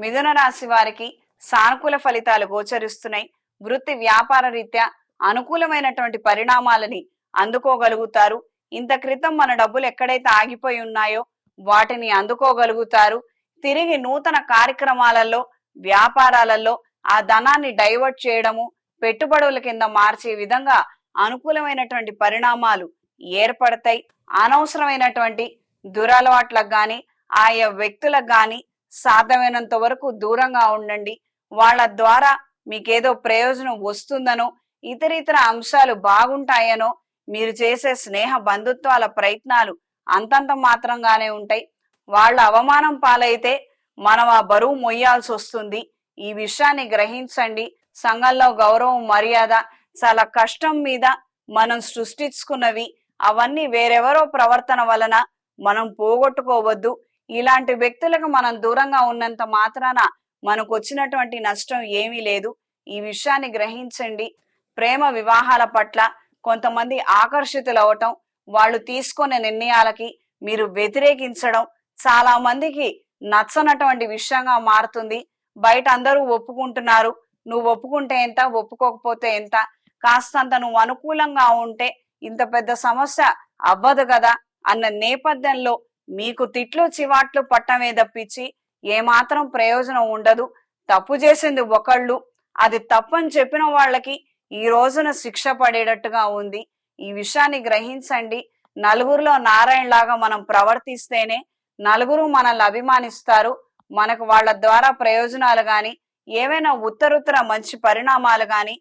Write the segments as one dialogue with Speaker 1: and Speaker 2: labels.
Speaker 1: మిథున రాశి వారికి సానుకూల ఫలితాలు గోచరిస్తున్నాయి. వృత్తి వ్యాపార రీత్యా అనుకూలమైనటువంటి పరిణామాలని అందుకోగలుగుతారు. ఇంత క్రితం మన డబ్బులు ఎక్కడైతే ఆగిపోయి ఉన్నాయో వాటిని అందుకోగలుగుతారు. తిరిగి నూతన కార్యక్రమాలలో వ్యాపారాలలో ఆ ధనాన్ని డైవర్ట్ చేయడము పెట్టుబడుల కింద మార్చే విధంగా అనుకూలమైనటువంటి పరిణామాలు ఏర్పడతాయి. అనవసరమైనటువంటి దురలవాట్లకు గాని ఆయా వ్యక్తులకు గాని సాధ్యమైనంత వరకు దూరంగా ఉండండి. వాళ్ళ ద్వారా మీకేదో ప్రయోజనం వస్తుందనో ఇతర ఇతర అంశాలు బాగుంటాయనో మీరు చేసే స్నేహ బంధుత్వాల ప్రయత్నాలు అంతంత మాత్రంగానే ఉంటాయి. వాళ్ళ అవమానం పాలైతే మనం ఆ బరువు మొయ్యాల్సి వస్తుంది. ఈ విషయాన్ని గ్రహించండి. సంఘంలో గౌరవం మర్యాద చాలా కష్టం మీద మనం సృష్టించుకున్నవి. అవన్నీ వేరెవరో ప్రవర్తన వలన మనం పోగొట్టుకోవద్దు. ఇలాంటి వ్యక్తులకు మనం దూరంగా ఉన్నంత మాత్రాన మనకు వచ్చినటువంటి నష్టం ఏమీ లేదు. ఈ విషయాన్ని గ్రహించండి. ప్రేమ వివాహాల పట్ల కొంతమంది ఆకర్షితులు అవటం వాళ్ళు తీసుకునే నిర్ణయాలకి మీరు వ్యతిరేకించడం చాలా మందికి నచ్చనటువంటి విషయంగా మారుతుంది. బయట అందరూ ఒప్పుకుంటున్నారు. నువ్వు ఒప్పుకుంటే ఎంత ఒప్పుకోకపోతే ఎంత? కాస్తంత నువ్వు అనుకూలంగా ఉంటే ఇంత పెద్ద సమస్య అవ్వదు కదా? అన్న నేపథ్యంలో మీకు తిట్లు చివాట్లు పట్టమే తప్పించి ఏమాత్రం ప్రయోజనం ఉండదు. తప్పు చేసింది ఒకళ్ళు అది తప్పని చెప్పిన వాళ్ళకి ఈ రోజున శిక్ష పడేటట్టుగా ఉంది. ఈ విషయాన్ని గ్రహించండి. నలుగురిలో నారాయణ లాగా మనం ప్రవర్తిస్తేనే నలుగురు మనల్ని అభిమానిస్తారు. మనకు వాళ్ళ ద్వారా ప్రయోజనాలు గాని ఏవైనా ఉత్తరుత్తర మంచి పరిణామాలు గాని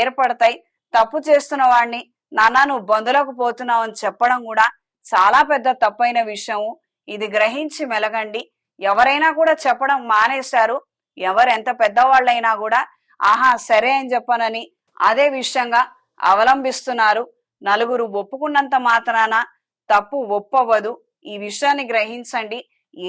Speaker 1: ఏర్పడతాయి. తప్పు చేస్తున్న వాడిని నాన్న నువ్వు బంధులకు పోతున్నావు అని చెప్పడం కూడా చాలా పెద్ద తప్పైన విషయము ఇది గ్రహించి మెలగండి. ఎవరైనా కూడా చెప్పడం మానేశారు. ఎవరు ఎంత పెద్దవాళ్ళైనా కూడా ఆహా సరే అని చెప్పనని అదే విషయంగా అవలంబిస్తున్నారు. నలుగురు ఒప్పుకున్నంత మాత్రాన తప్పు ఒప్పవదు. ఈ విషయాన్ని గ్రహించండి.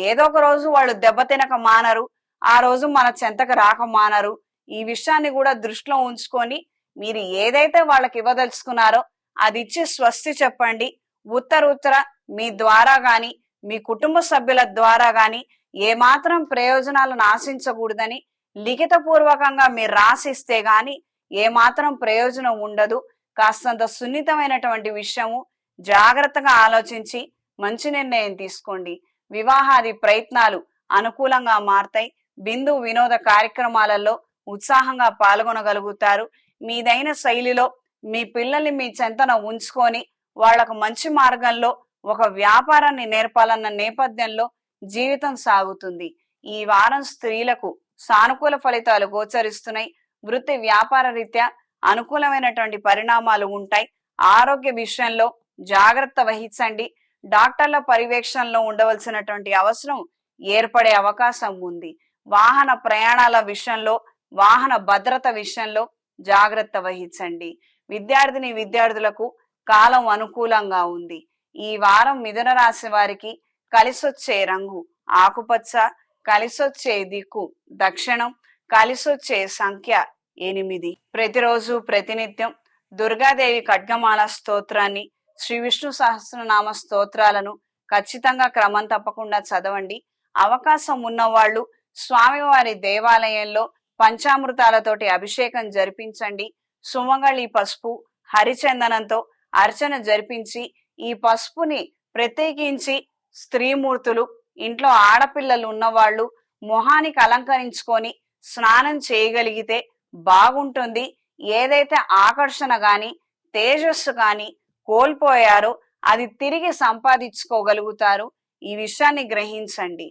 Speaker 1: ఏదో ఒక రోజు వాళ్ళు దెబ్బతినక మానరు. ఆ రోజు మన చెంతకు రాక మానరు. ఈ విషయాన్ని కూడా దృష్టిలో ఉంచుకొని మీరు ఏదైతే వాళ్ళకి ఇవ్వదలుచుకున్నారో అది ఇచ్చి స్వస్తి చెప్పండి. ఉత్తర మీ ద్వారా గాని మీ కుటుంబ సభ్యుల ద్వారా గాని ఏమాత్రం ప్రయోజనాలను ఆశించకూడదని లిఖిత పూర్వకంగా మీరు రాసిస్తే గాని ఏమాత్రం ప్రయోజనం ఉండదు. కాస్తంత సున్నితమైనటువంటి విషయము జాగ్రత్తగా ఆలోచించి మంచి నిర్ణయం తీసుకోండి. వివాహాది ప్రయత్నాలు అనుకూలంగా మారతాయి. బిందు వినోద కార్యక్రమాలలో ఉత్సాహంగా పాల్గొనగలుగుతారు. మీదైన శైలిలో మీ పిల్లల్ని మీ చెంతన ఉంచుకొని వాళ్ళకు మంచి మార్గంలో ఒక వ్యాపారాన్ని నేర్పాలన్న నేపథ్యంలో జీవితం సాగుతుంది. ఈ వారం స్త్రీలకు సానుకూల ఫలితాలు గోచరిస్తున్నాయి. వృత్తి వ్యాపార రీత్యా అనుకూలమైనటువంటి పరిణామాలు ఉంటాయి. ఆరోగ్య విషయంలో జాగ్రత్త వహించండి. డాక్టర్ల పర్యవేక్షణలో ఉండవలసినటువంటి అవసరం ఏర్పడే అవకాశం ఉంది. వాహన ప్రయాణాల విషయంలో వాహన భద్రత విషయంలో జాగ్రత్త వహించండి. విద్యార్థిని విద్యార్థులకు కాలం అనుకూలంగా ఉంది. ఈ వారం మిథున రాశి వారికి కలిసొచ్చే రంగు ఆకుపచ్చ కలిసొచ్చే దిక్కు దక్షిణం కలిసొచ్చే సంఖ్య ఎనిమిది. ప్రతిరోజు ప్రతినిత్యం దుర్గాదేవి ఖడ్గమాల స్తోత్రాన్ని శ్రీ విష్ణు సహస్రనామ స్తోత్రాలను ఖచ్చితంగా క్రమం తప్పకుండా చదవండి. అవకాశం ఉన్నవాళ్ళు స్వామివారి దేవాలయంలో పంచామృతాలతోటి అభిషేకం జరిపించండి. సుమంగళి పసుపు హరిచందనంతో అర్చన జరిపించి ఈ పసుపుని ప్రత్యేకించి స్త్రీమూర్తులు ఇంట్లో ఆడపిల్లలు ఉన్నవాళ్ళు మొహానికి అలంకరించుకొని స్నానం చేయగలిగితే బాగుంటుంది. ఏదైతే ఆకర్షణ గాని తేజస్సు గాని కోల్పోయారో అది తిరిగి సంపాదించుకోగలుగుతారు. ఈ విషయాన్ని గ్రహించండి.